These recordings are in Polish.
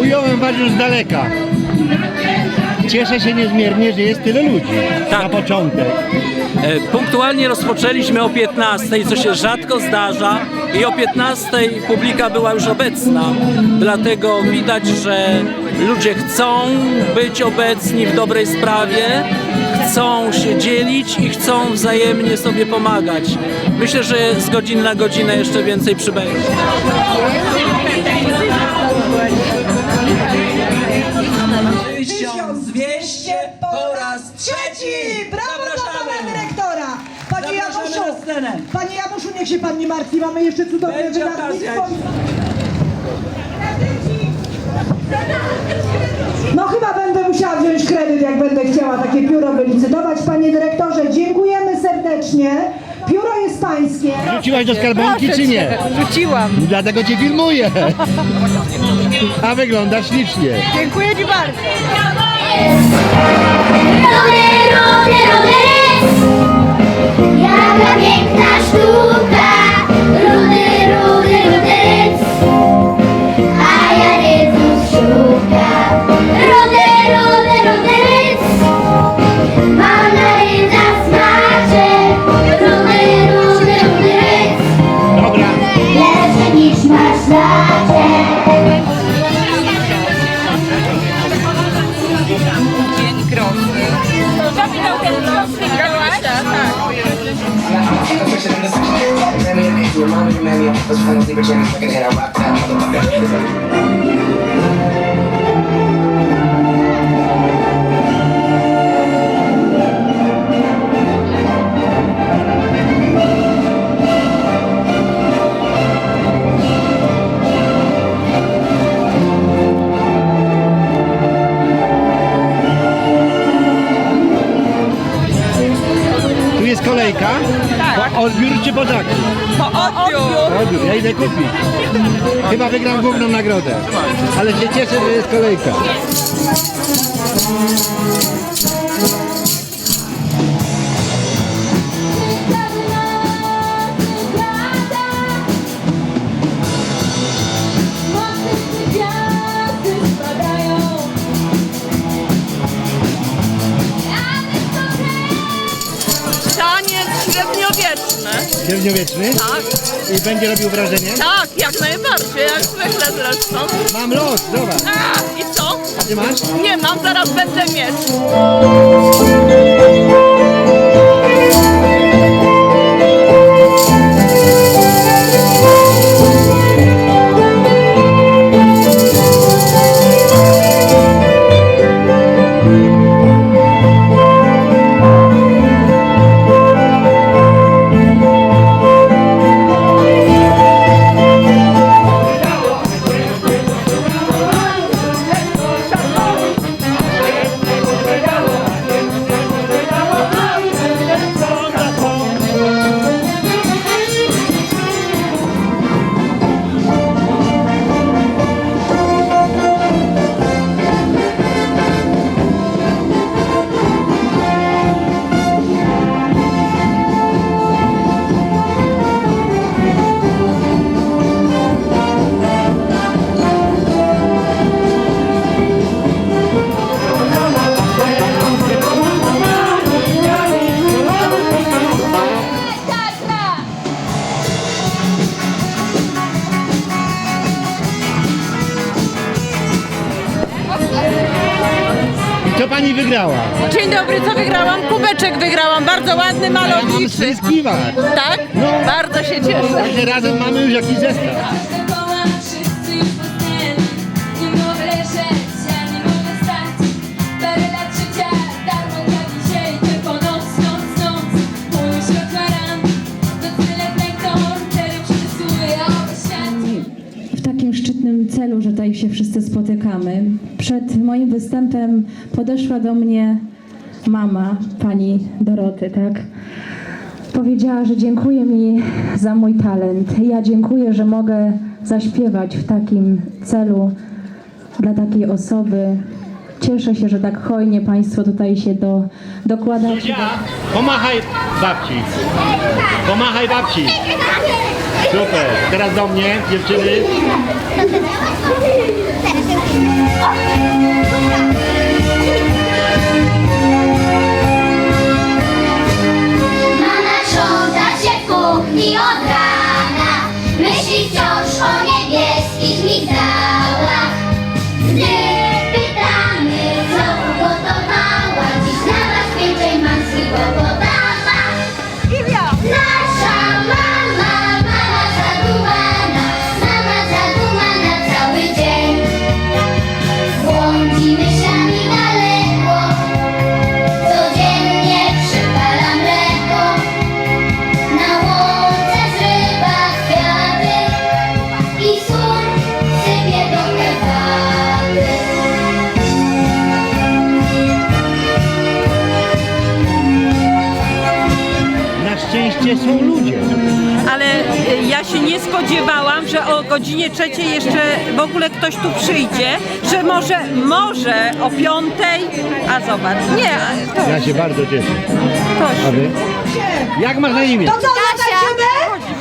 Ująłem was już z daleka. Cieszę się niezmiernie, że jest tyle ludzi Tak. na początek. E, Punktualnie rozpoczęliśmy o 15, co się rzadko zdarza i o 15 publika była już obecna. Dlatego widać, że ludzie chcą być obecni w dobrej sprawie, chcą się dzielić i chcą wzajemnie sobie pomagać. Myślę, że z godziny na godzinę jeszcze więcej przybędzie. Niech się pan nie martwi, mamy jeszcze cudowne Będzie. No chyba będę musiała wziąć kredyt, jak będę chciała takie pióro wylicytować. Panie dyrektorze, dziękujemy serdecznie. Pióro jest pańskie. Wróciłaś do skarbonki czy nie? Rzuciłam. Dlatego cię filmuję. A wygląda ślicznie. Dziękuję Ci bardzo. Rody, rody, rody, Jaka piękna sztuka zakup? Po odbiór. Odbiór. Ja idę kupić. Chyba wygram główną nagrodę. Ale się cieszę, że jest kolejka. Średniowieczny. Tak, I będzie robił wrażenie. tak, jak najbardziej, jak zwykle zresztą. Mam los, zobacz. A, i co? A ty masz? Nie mam, zaraz będę mieć. Bardzo ładny, Ja mam malowniczy. Tak? No. Bardzo się cieszę. Także razem mamy już jakiś zestaw. Wszyscy już poznani Nie mogę leżeć, ja nie mogę stać Parę lat życia darmo dla dzisiaj Tylko noc, noc, noc Mój światła ran To tyle nektar Tyle przemysły, a świat w takim szczytnym celu, że tutaj się wszyscy spotykamy. Przed moim występem podeszła do mnie mama pani Doroty, tak? Powiedziała, że dziękuję mi za mój talent. Ja dziękuję, że mogę zaśpiewać w takim celu dla takiej osoby. Cieszę się, że tak hojnie Państwo tutaj się do, dokładacie. Pomachaj babci. Pomachaj babci. Super. Teraz do mnie, dziewczyny. W szczęście są ludzie. Ale y, ja się nie spodziewałam, że o godzinie trzeciej jeszcze w ogóle ktoś tu przyjdzie, że może, może o piątej, a zobacz, nie, to, Ja się bardzo cieszę. to A wy? Jak masz na imię? To co, zatańczymy?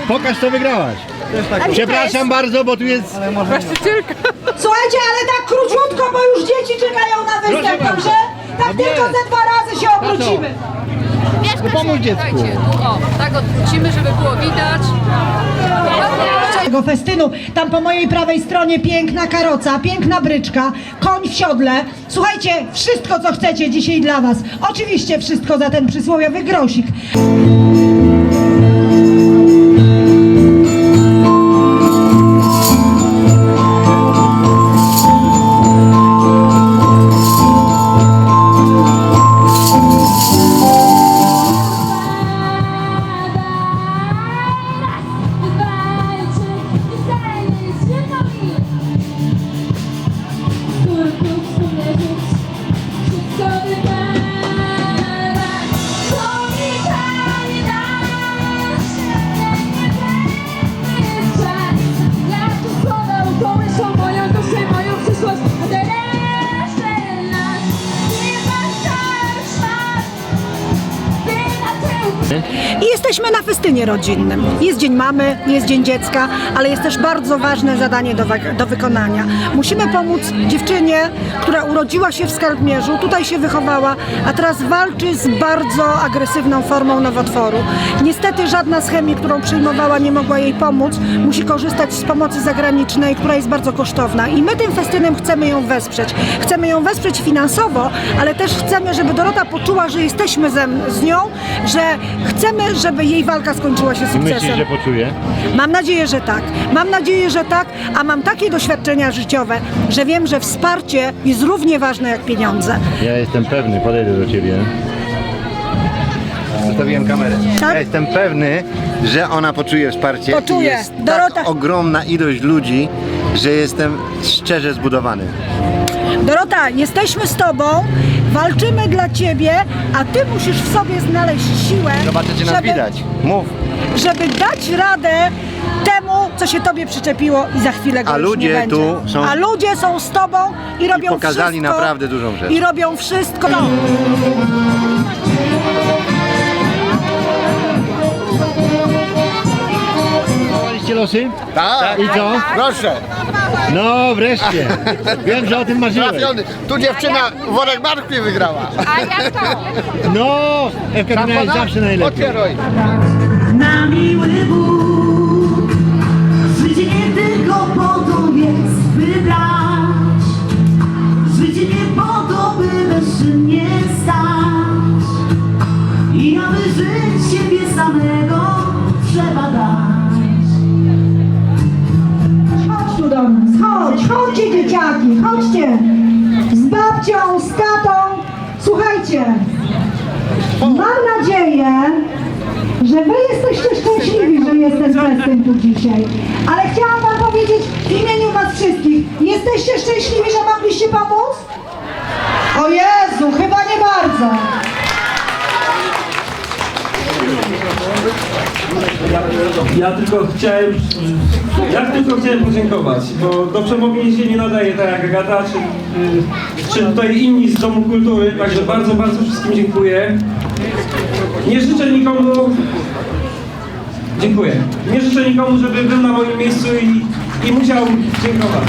Pokaż co wygrałaś. Przepraszam bardzo, bo tu jest... Słuchajcie, ale tak króciutko, bo już dzieci czekają na Proszę występ, bardzo. dobrze? Tak No tylko nie. ze dwa razy się obrócimy. No pomóż dziecku. O, tak odwrócimy, żeby było widać. tego festynu. Tam po mojej prawej stronie piękna karoca, piękna bryczka, koń w siodle. Słuchajcie, wszystko co chcecie dzisiaj dla Was. Oczywiście wszystko za ten przysłowiowy grosik. Festynie rodzinnym. Jest Dzień Mamy, jest Dzień Dziecka, ale jest też bardzo ważne zadanie do, do wykonania. Musimy pomóc dziewczynie, która urodziła się w Skarbmierzu, tutaj się wychowała, a teraz walczy z bardzo agresywną formą nowotworu. Niestety żadna z chemii, którą przyjmowała, nie mogła jej pomóc. Musi korzystać z pomocy zagranicznej, która jest bardzo kosztowna. I my tym festynem chcemy ją wesprzeć. Chcemy ją wesprzeć finansowo, ale też chcemy, żeby Dorota poczuła, że jesteśmy z nią, że chcemy, żeby jej walka skończyła się I sukcesem. myślisz, że poczuje? Mam nadzieję, że tak. Mam nadzieję, że tak, a mam takie doświadczenia życiowe, że wiem, że wsparcie jest równie ważne jak pieniądze. Ja jestem pewny, podejdę do ciebie. Zostawiłem kamerę. Tak? Ja jestem pewny, że ona poczuje wsparcie. Poczuje. Jest Dorota- tak ogromna ilość ludzi, że jestem szczerze zbudowany. Dorota, jesteśmy z Tobą, walczymy dla Ciebie, a Ty musisz w sobie znaleźć siłę, Zobaczycie nas żeby, widać. Mów. żeby dać radę temu, co się Tobie przyczepiło i za chwilę go A już ludzie nie będzie. tu są- A ludzie są z Tobą i robią pokazali wszystko. naprawdę dużą rzecz. I robią wszystko. Losy? Tak, I co? proszę, No wreszcie. Wiem, że o tym marzyłeś. trafiony. Tu dziewczyna worek markwi wygrała. No, Ewka, ty miałeś zawsze najlepiej. Otwieraj. Na miły Bóg Życie nie tylko po to jest by dać Życie nie po to by bezczynnie stać I aby żyć siebie samego chodźcie dzieciaki, chodźcie. Z babcią, z tatą. Słuchajcie, mam nadzieję, że wy jesteście szczęśliwi, że jest ten festyn tu dzisiaj. Ale chciałam wam powiedzieć w imieniu was wszystkich, jesteście szczęśliwi, że mogliście pomóc? O Jezu, chyba nie bardzo. Ja tylko chciałem, ja tylko chciałem podziękować, bo do przemówień się nie nadaje tak jak Agata, czy, y, czy tutaj inni z Domu Kultury, także bardzo, bardzo wszystkim dziękuję. Nie życzę nikomu, dziękuję, nie życzę nikomu, żeby był na moim miejscu i, i musiał dziękować.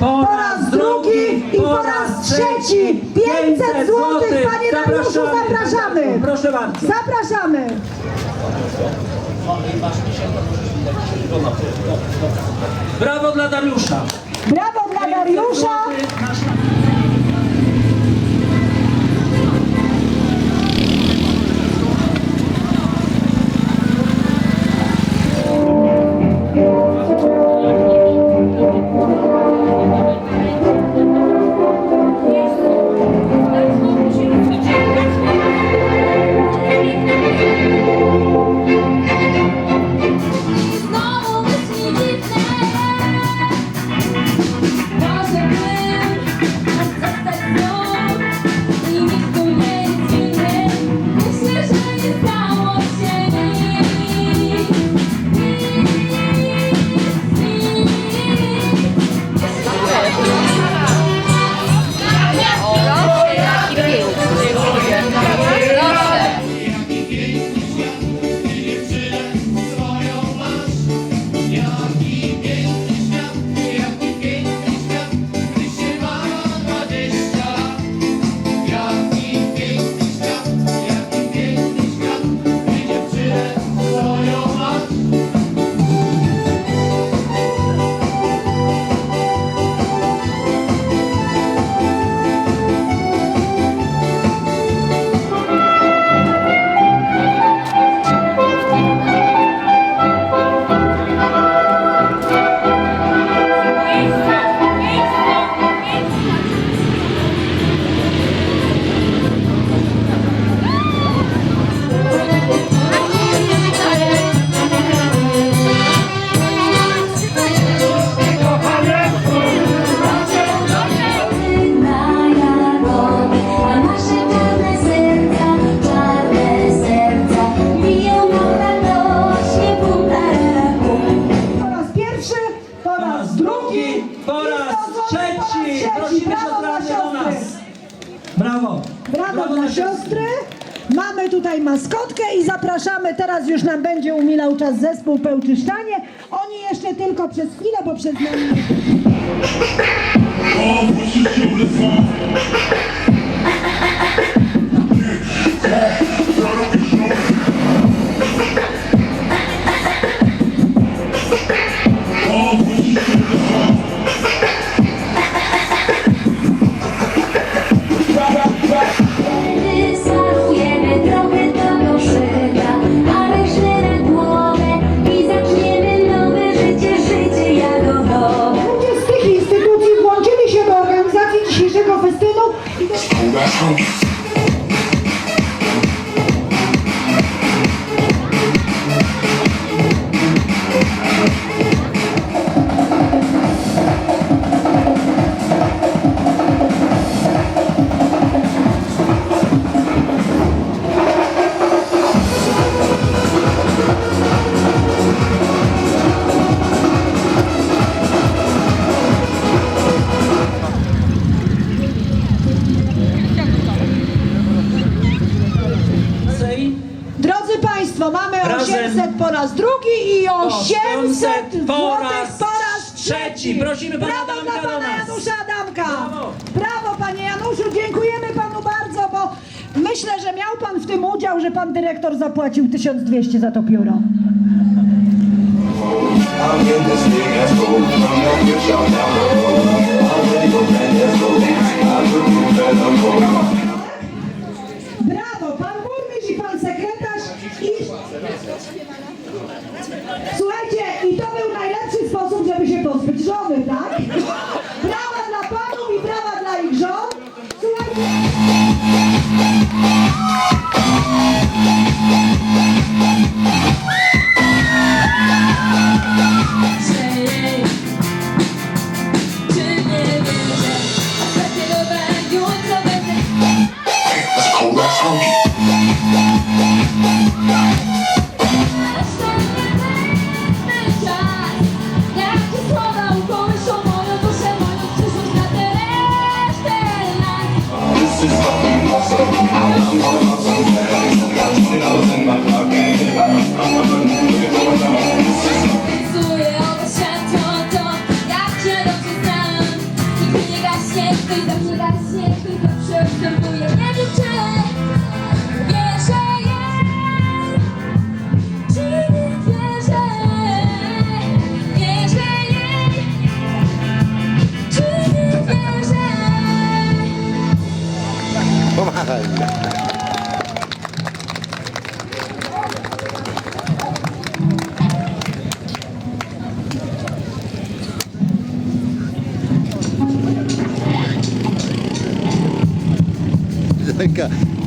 po raz drugi i po raz trzeci. 500 zł, panie Dariuszu, zapraszamy. Proszę bardzo. Zapraszamy. Brawo dla Dariusza. Brawo dla Dariusza. tutaj maskotkę i zapraszamy, teraz już nam będzie umilał czas zespół Pełczyszczanie. Oni jeszcze tylko przez chwilę, bo przez nami... Prosimy pana Brawo Adamka dla pana Janusza Adamka. Brawo. Brawo panie Januszu, dziękujemy panu bardzo, bo myślę, że miał pan w tym udział, że pan dyrektor zapłacił 1200 za to pióro. Brawo, pan burmistrz i pan sekretarz i... Słuchaj,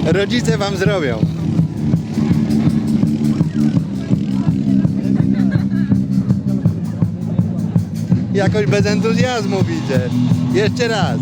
Rodzice wam zrobią. Jakoś bez entuzjazmu widzę. Jeszcze raz.